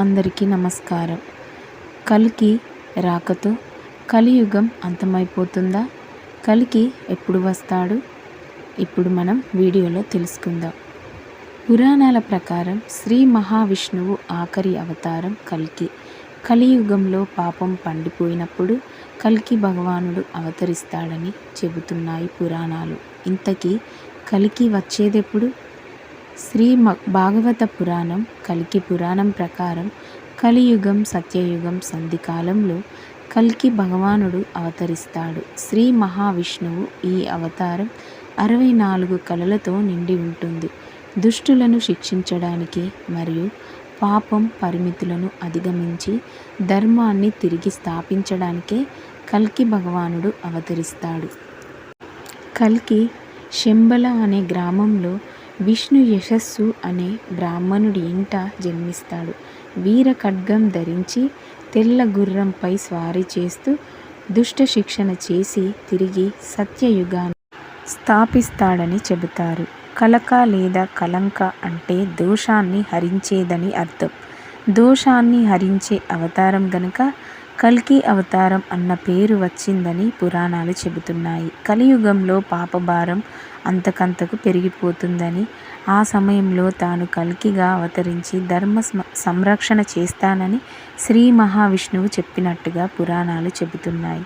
అందరికీ నమస్కారం. కలికి రాకతో కలియుగం అంతమైపోతుందా? కలికి ఎప్పుడు వస్తాడు? ఇప్పుడు మనం వీడియోలో తెలుసుకుందాం. పురాణాల ప్రకారం శ్రీ మహావిష్ణువు ఆఖరి అవతారం కల్కి. కలియుగంలో పాపం పండిపోయినప్పుడు కల్కి భగవానుడు అవతరిస్తాడని చెబుతున్నాయి పురాణాలు. ఇంతకీ కలికి వచ్చేదెప్పుడు? శ్రీ భాగవత పురాణం కలికి పురాణం ప్రకారం కలియుగం సత్యయుగం సంధికాలంలో కల్కి భగవానుడు అవతరిస్తాడు. శ్రీ మహావిష్ణువు ఈ అవతారం అరవై నాలుగు కళలతో నిండి ఉంటుంది. దుష్టులను శిక్షించడానికి మరియు పాపం పరిమితులను అధిగమించి ధర్మాన్ని తిరిగి స్థాపించడానికే కల్కి భగవానుడు అవతరిస్తాడు. కల్కి శంబల అనే గ్రామంలో విష్ణు యశస్సు అనే బ్రాహ్మణుడి ఇంట జన్మిస్తాడు. వీర ఖడ్గం ధరించి తెల్ల గుర్రంపై స్వారీ చేస్తూ దుష్ట శిక్షణ చేసి తిరిగి సత్యయుగాన్ని స్థాపిస్తాడని చెబుతారు. కలక లేదా కలంక అంటే దోషాన్ని హరించేదని అర్థం. దోషాన్ని హరించే అవతారం గనుక కల్కి అవతారం అన్న పేరు వచ్చిందని పురాణాలు చెబుతున్నాయి. కలియుగంలో పాపభారం అంతకంతకు పెరిగిపోతుందని ఆ సమయంలో తాను కల్కిగా అవతరించి ధర్మ సంరక్షణ చేస్తానని శ్రీ మహావిష్ణువు చెప్పినట్టుగా పురాణాలు చెబుతున్నాయి.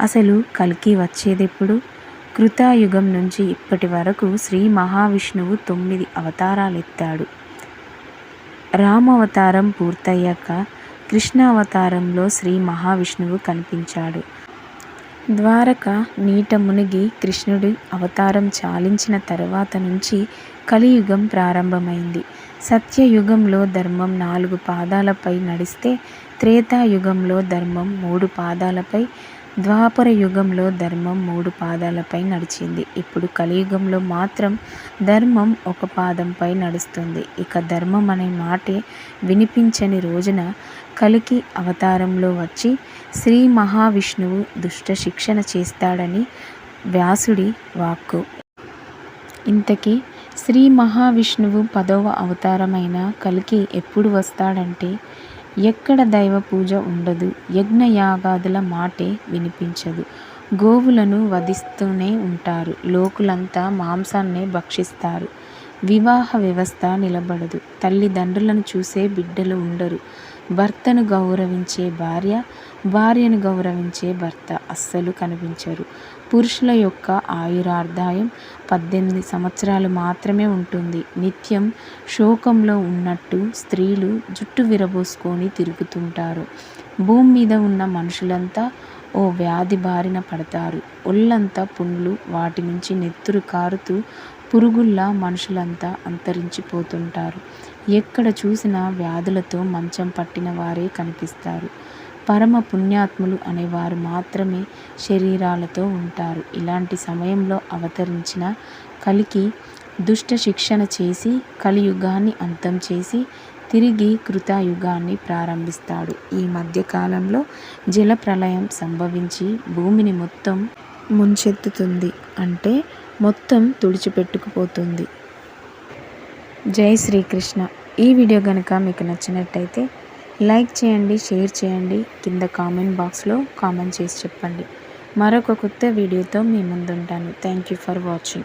అసలు కల్కి వచ్చేదెప్పుడు? కృతాయుగం నుంచి ఇప్పటి వరకు శ్రీ మహావిష్ణువు తొమ్మిది అవతారాలు ఎత్తాడు రామవతారం పూర్తయ్యాక కృష్ణ అవతారంలో శ్రీ మహావిష్ణువు కనిపించాడు. ద్వారక నీట మునిగి కృష్ణుడి అవతారం చాలించిన తర్వాత నుంచి కలియుగం ప్రారంభమైంది. సత్యయుగంలో ధర్మం నాలుగు పాదాలపై నడిస్తే త్రేతాయుగంలో ధర్మం మూడు పాదాలపై ద్వాపర యుగంలో ధర్మం మూడు పాదాలపై నడిచింది. ఇప్పుడు కలియుగంలో మాత్రం ధర్మం ఒక పాదంపై నడుస్తుంది. ఇక ధర్మం అనే మాటే వినిపించని రోజున కలికి అవతారంలో వచ్చి శ్రీ మహావిష్ణువు దుష్ట శిక్షణ చేస్తాడని వ్యాసుడి వాక్కు. ఇంతకీ శ్రీ మహావిష్ణువు పదవ అవతారమైన కలికి ఎప్పుడు వస్తాడంటే ఎక్కడ దైవ పూజ ఉండదు యజ్ఞయాగాదుల మాటే వినిపించదు. గోవులను వధిస్తూనే ఉంటారు లోకులంతా మాంసాన్నే భక్షిస్తారు. వివాహ వ్యవస్థ నిలబడదు తల్లిదండ్రులను చూసే బిడ్డలు ఉండరు. భర్తను గౌరవించే భార్య భార్యను గౌరవించే భర్త అస్సలు కనిపించరు. పురుషుల యొక్క ఆయురార్దాయం పద్దెనిమిది సంవత్సరాలు మాత్రమే ఉంటుంది. నిత్యం శోకంలో ఉన్నట్టు స్త్రీలు జుట్టు విరబోసుకొని తిరుగుతుంటారు. భూమి మీద ఉన్న మనుషులంతా ఓ వ్యాధి బారిన పడతారు. ఒళ్ళంతా పుండ్లు వాటి నుంచి నెత్తురు కారుతూ పురుగుల్లా మనుషులంతా అంతరించిపోతుంటారు. ఎక్కడ చూసినా వ్యాధులతో మంచం పట్టిన వారే కనిపిస్తారు. పరమ పుణ్యాత్ములు అనేవారు మాత్రమే శరీరాలతో ఉంటారు. ఇలాంటి సమయంలో అవతరించిన కలికి దుష్ట శిక్షణ చేసి కలియుగాన్ని అంతం చేసి తిరిగి కృతయుగాన్ని ప్రారంభిస్తాడు. ఈ మధ్యకాలంలో జల ప్రళయం సంభవించి భూమిని మొత్తం ముంచెత్తుతుంది. అంటే మొత్తం తుడిచిపెట్టుకుపోతుంది. జై శ్రీకృష్ణ. ఈ వీడియో కనుక మీకు నచ్చినట్టయితే లైక్ చేయండి షేర్ చేయండి. కింద కామెంట్ బాక్స్లో కామెంట్ చేసి చెప్పండి. మరొక కొత్త వీడియోతో మీ ముందుంటాను. Thank you for watching.